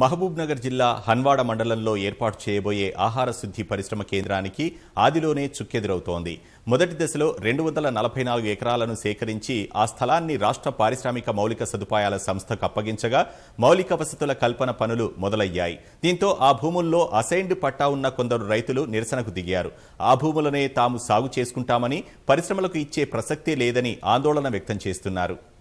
మహబూబ్నగర్ జిల్లా హన్వాడ మండలంలో ఏర్పాటు చేయబోయే ఆహార శుద్ధి పరిశ్రమ కేంద్రానికి ఆదిలోనే చుక్కెదురవుతోంది. మొదటి దశలో రెండు వందల నలభై నాలుగు ఎకరాలను సేకరించి ఆ స్థలాన్ని రాష్ట్ర పారిశ్రామిక మౌలిక సదుపాయాల సంస్థకు అప్పగించగా మౌలిక వసతుల కల్పన పనులు మొదలయ్యాయి. దీంతో ఆ భూముల్లో అసైన్డ్ పట్టా ఉన్న కొందరు రైతులు నిరసనకు దిగారు. ఆ భూములనే తాము సాగు చేసుకుంటామని పరిశ్రమలకు ఇచ్చే ప్రసక్తే లేదని ఆందోళన వ్యక్తం చేస్తున్నారు.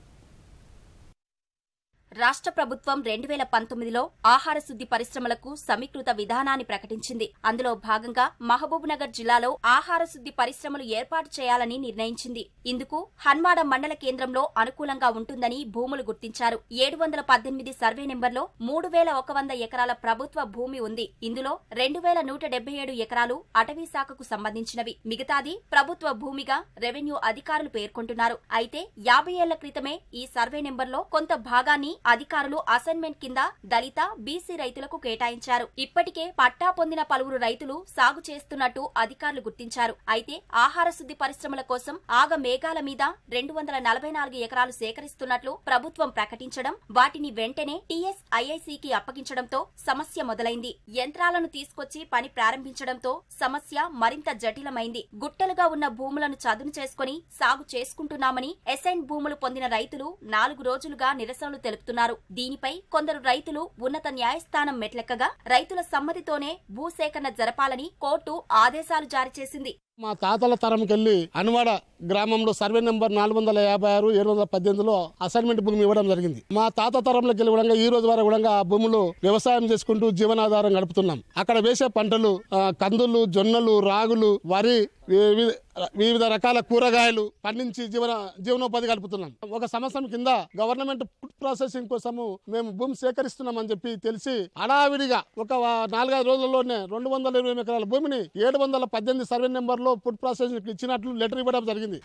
రాష్ట్ర ప్రభుత్వం రెండు వేల పంతొమ్మిదిలో ఆహార శుద్ధి పరిశ్రమలకు సమీకృత విధానాన్ని ప్రకటించింది. అందులో భాగంగా మహబూబ్నగర్ జిల్లాలో ఆహార శుద్ధి పరిశ్రమలు ఏర్పాటు చేయాలని నిర్ణయించింది. ఇందుకు హన్మాడ మండల కేంద్రంలో అనుకూలంగా ఉంటుందని భూములు గుర్తించారు. ఏడు వందల పద్దెనిమిది సర్వే నెంబర్లో మూడు వేల ఒక వంద ఎకరాల ప్రభుత్వ భూమి ఉంది. ఇందులో రెండు వేల నూట డెబ్బై ఏడు ఎకరాలు అటవీ శాఖకు సంబంధించినవి. మిగతాది ప్రభుత్వ భూమిగా రెవెన్యూ అధికారులు పేర్కొంటున్నారు. అయితే యాభై ఏళ్ళ క్రితమే ఈ సర్వే నెంబర్లో కొంత భాగాన్ని అధికారులు అసైన్మెంట్ కింద దళిత బీసీ రైతులకు కేటాయించారు. ఇప్పటికే పట్టా పొందిన పలువురు రైతులు సాగు చేస్తున్నట్టు అధికారులు గుర్తించారు. అయితే ఆహార శుద్ధి పరిశ్రమల కోసం ఆగ మేఘాల మీద రెండు వందల నలభై నాలుగు ఎకరాలు సేకరిస్తున్నట్లు ప్రభుత్వం ప్రకటించడం వాటిని వెంటనే టీఎస్ఐఐసికి అప్పగించడంతో సమస్య మొదలైంది. యంత్రాలను తీసుకొచ్చి పని ప్రారంభించడంతో సమస్య మరింత జటిలమైంది. గుట్టలుగా ఉన్న భూములను చదును చేసుకుని సాగు చేసుకుంటున్నామని ఎసైన్ భూములు పొందిన రైతులు నాలుగు రోజులుగా నిరసనలు తెలుపుతున్నారు. దీనిపై కొందరు రైతులు ఉన్నత న్యాయస్థానం మెట్లెక్కగా రైతుల సమ్మతితోనే భూసేకరణ జరపాలని కోర్టు ఆదేశాలు జారీ చేసింది. మా తాతల తరంకెళ్ళి అనువాడ గ్రామంలో సర్వే నెంబర్ నాలుగు వందల యాభై ఆరు ఏడు వందల పద్దెనిమిదిలో అసైన్మెంట్ భూమి ఇవ్వడం జరిగింది. మా తాత తరంలోకి వెళ్ళి కూడా ఈ రోజు వరకు కూడా ఆ భూములు వ్యవసాయం చేసుకుంటూ జీవనాధారం గడుపుతున్నాం. అక్కడ వేసే పంటలు కందులు జొన్నలు రాగులు వరి వివిధ రకాల కూరగాయలు పండించి జీవన జీవనోపాధి గడుపుతున్నాం. ఒక సంవత్సరం కింద గవర్నమెంట్ ఫుడ్ ప్రాసెసింగ్ కోసము మేము భూమి సేకరిస్తున్నామని చెప్పి తెలిసి హడావిడిగా ఒక నాలుగైదు రోజుల్లోనే రెండు వందల ఇరవై ఎకరాల భూమిని ఏడు వందల పద్దెనిమిది సర్వే నెంబర్లో ఫుడ్ ప్రాసెసింగ్ ఇచ్చినట్లు లెటర్ ఇవ్వడం జరిగింది.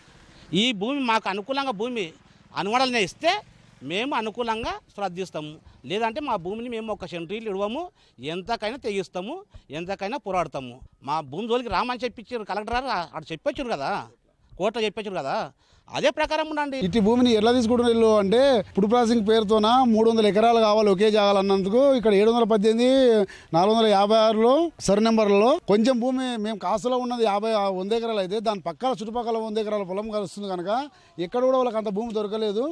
ఈ భూమి మాకు అనుకూలంగా భూమి అనువడలనే ఇస్తే మేము అనుకూలంగా శ్రద్ధిస్తాము. లేదంటే మా భూమిని మేము ఒక సెంట్రీలు ఇవ్వము ఎంతకైనా తెగిస్తాము ఎంతకైనా పోరాడతాము. మా భూమి జోలికి రామని చెప్పించారు కలెక్టర్ గారు అక్కడ చెప్పొచ్చారు కదా. కోర్టులో చెప్పించారు కదా. అదే ప్రకారం ఉండండి. ఇటు భూమిని ఎట్లా తీసుకుంటున్న ఇల్లు అంటే ఫుడ్ ప్రాసెసింగ్ పేరుతోన మూడు వందల ఎకరాలు కావాలి ఒకే జాగాలన్నందుకు ఇక్కడ ఏడు వందల పద్దెనిమిది నాలుగు వందల యాభై ఆరులో సరి నెంబర్లలో కొంచెం భూమి మేము కాసులో ఉన్నది యాభై వంద ఎకరాలు అయితే దాని పక్కన చుట్టుపక్కల వంద ఎకరాల పొలం కలుస్తుంది కనుక ఎక్కడ కూడా వాళ్ళకి అంత భూమి దొరకలేదు.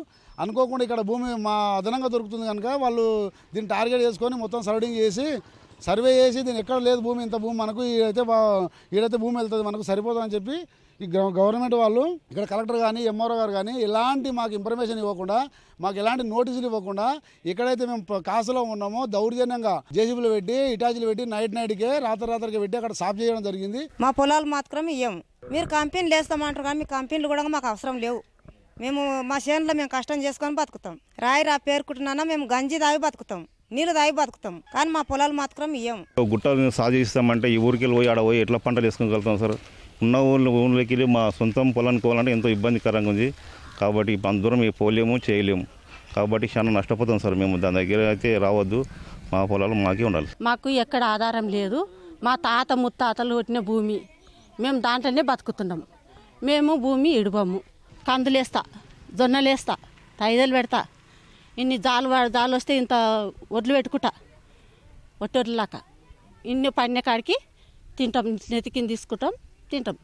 అనుకోకుండా ఇక్కడ భూమి మా అదనంగా దొరుకుతుంది కనుక వాళ్ళు దీన్ని టార్గెట్ చేసుకొని మొత్తం సర్వడింగ్ చేసి సర్వే చేసి దీని ఎక్కడ లేదు భూమి ఇంత భూమి మనకు ఈడైతే ఈడైతే భూమి వెళ్తుంది మనకు సరిపోతుందని చెప్పి ఈ గవ- గవర్నమెంట్ వాళ్ళు ఇక్కడ కలెక్టర్ కానీ ఎంఆర్ఓ గారు కానీ ఎలాంటి మాకు ఇన్ఫర్మేషన్ ఇవ్వకుండా మాకు ఎలాంటి నోటీసులు ఇవ్వకుండా ఎక్కడైతే మేము కాసులో ఉన్నామో దౌర్జన్యంగా జేసీబీలు పెట్టి ఇటాచీలు పెట్టి నైట్ నైట్కే రాత్రి రాత్రికి పెట్టి అక్కడ సాఫ్ చేయడం జరిగింది. మా పొలాలు మాత్రం ఇయ్యము మీరు కంపెనీలు వేస్తామంటారు కానీ మీ కంపెనీలు కూడా మాకు అవసరం లేవు. మేము మా చేనులో మేము కష్టం చేసుకొని బతుకుతాం. రాయి రా పేరుకుంటున్నా మేము గంజి తాగి బతుకుతాం. నీళ్ళు తాగి బతుకుతాం. కానీ మా పొలాలు మాత్రం ఇయ్యము గుట్టలు సాగు చేస్తామంటే ఈ ఊరికి వెళ్ళి పోయి ఆడ పోయి ఎట్లా పంటలు వేసుకోగలుగుతాం సార్? ఉన్న ఊళ్ళో ఊళ్ళోకి వెళ్ళి మా సొంతం పొలానికి పోవాలంటే ఎంతో ఇబ్బందికరంగా ఉంది. కాబట్టి అంత దూరం పోలేము చేయలేము. కాబట్టి చాలా నష్టపోతాం సార్ మేము. దాని దగ్గర అయితే రావద్దు. మా పొలాలు మాకే ఉండాలి. మాకు ఎక్కడ ఆధారం లేదు. మా తాత ముత్తాతలు కొట్టిన భూమి. మేము దాంట్లోనే బతుకుతున్నాం. మేము భూమి ఇడవము కందులేస్తా జొన్నలేస్తా తైదలు పెడతా. ఇన్ని జాలు వా- జాలు వస్తే ఇంత ఒడ్లు పెట్టుకుంటా. ఒట్టొడ్లాక ఇన్ని పడిన కాడికి తింటాం నెతికిని తీసుకుంటాం. తింటాం.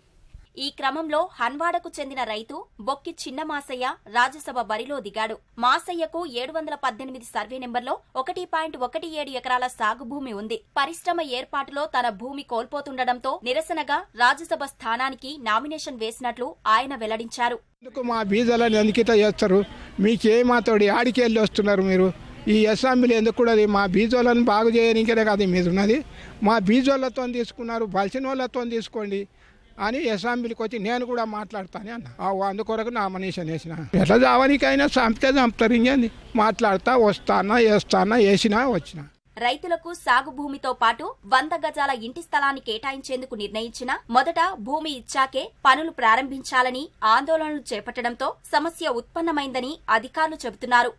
ఈ క్రమంలో హన్వాడకు చెందిన రైతు బొక్కి చిన్న మాసయ్య రాజ్యసభ బరిలో దిగాడు. మాసయ్యకు ఏడు వందల పద్దెనిమిది సర్వే నెంబర్లో ఒకటి పాయింట్ ఒకటి ఏడు ఎకరాల సాగు భూమి ఉంది. పరిశ్రమ ఏర్పాటులో తన భూమి కోల్పోతుండటంతో నిరసనగా రాజ్యసభ స్థానానికి నామినేషన్ వేసినట్లు ఆయన వెల్లడించారు. ఎందుకు మా బీజాలని ఎందుకిట చేస్తారు? మీకేమాతోడి ఆడికి వెళ్ళి వస్తున్నారు మీరు? ఈ అసెంబ్లీ ఎందుకు కూడా అది మా బీజోళ్ళని బాగు చేయడానికే కాదు మీద ఉన్నది మా బీజోళ్ళతో తీసుకున్నారు బలిసిన వాళ్ళతో తీసుకోండి. అని అసెంబ్లీకి వచ్చి నేను కూడా మాట్లాడతాను అన్న. అందుకొరకు నామినేషన్ వేసిన. ఎట్లా చావనికైనా చంపితే చంపుతారు ఇంకేంది మాట్లాడతా వస్తానా వేస్తానా వేసినా వచ్చినా. రైతులకు సాగు భూమితో పాటు వంద గజాల ఇంటి స్థలాన్ని కేటాయించేందుకు నిర్ణయించిన మొదట భూమి ఇచ్చాకే పనులు ప్రారంభించాలని ఆందోళనలు చేపట్టడంతో సమస్య ఉత్పన్నమైందని అధికారులు చెబుతున్నారు.